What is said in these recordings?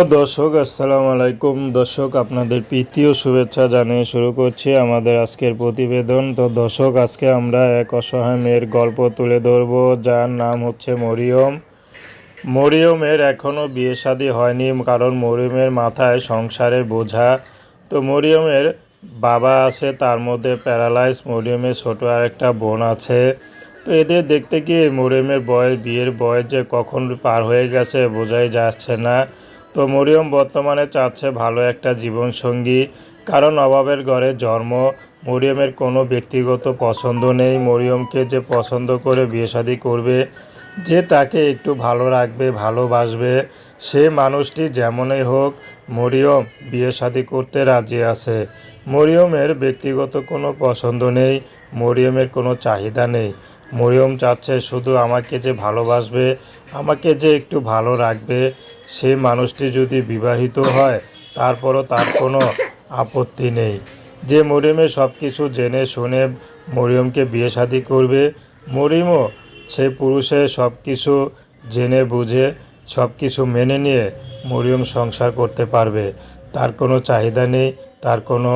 দর্শক, আসসালামু আলাইকুম। দর্শক, আপনাদের প্রীতি ও শুভেচ্ছা জানিয়ে শুরু করছি আমাদের আজকের প্রতিবেদন। তো দর্শক, আজকে আমরা এক অসহায় মেয়ের গল্প তুলে ধরব, যার নাম হচ্ছে মরিয়ম। মরিয়মের এখনও বিয়ে শাদী হয়নি, কারণ মরিয়মের মাথায় সংসারে বোঝা। তো মরিয়মের বাবা আছে, তার মধ্যে প্যারালাইজ মরিয়মের ছোটো আর একটা বোন আছে। তো এদের দেখতে গিয়ে মরিয়মের বয়স, বিয়ের বয়স যে কখন পার হয়ে গেছে, বোঝাই যাচ্ছে না। তো মরিয়ম বর্তমানে চাচ্ছে ভালো একটা জীবনসঙ্গী। কারণ অভাবের ঘরে জন্ম, মরিয়মের কোনো ব্যক্তিগত পছন্দ নেই। মরিয়মকে যে পছন্দ করে বিয়ে শাদী করবে, যে তাকে একটু ভালো রাখবে, ভালোবাসবে, সে মানুষটি যেমনই হোক মরিয়ম বিয়ে শাদী করতে রাজি আছে। মরিয়মের ব্যক্তিগত কোনো পছন্দ নেই, মরিয়মের কোনো চাহিদা নেই। মরিয়ম চাচ্ছে শুধু আমাকে যে ভালোবাসবে, আমাকে যে একটু ভালো রাখবে সেই মানুষটি যদি বিবাহিত হয়, তারপরও তার কোনো আপত্তি নেই। যে মরিয়মের সব কিছু জেনে শুনে মরিয়মকে বিয়ে শাদী করবে, মরিয়মও সে পুরুষের সব কিছু জেনে বুঝে সব কিছু মেনে নিয়ে মরিয়ম সংসার করতে পারবে। তার কোনো চাহিদা নেই, তার কোনো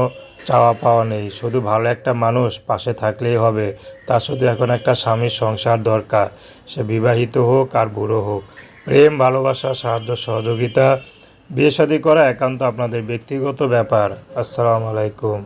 চাওয়া পাওয়া নেই। শুধু ভালো একটা মানুষ পাশে থাকলেই হবে। তার শুধু এখন একটা স্বামীর সংসার দরকার। সে বিবাহিত হোক আর বুড়ো হোক। প্রেম ভালোবাসা সাহায্য সহযোগিতা বিয়ে করা একান্ত আপনাদের ব্যক্তিগত ব্যাপার। আসসালামু আলাইকুম।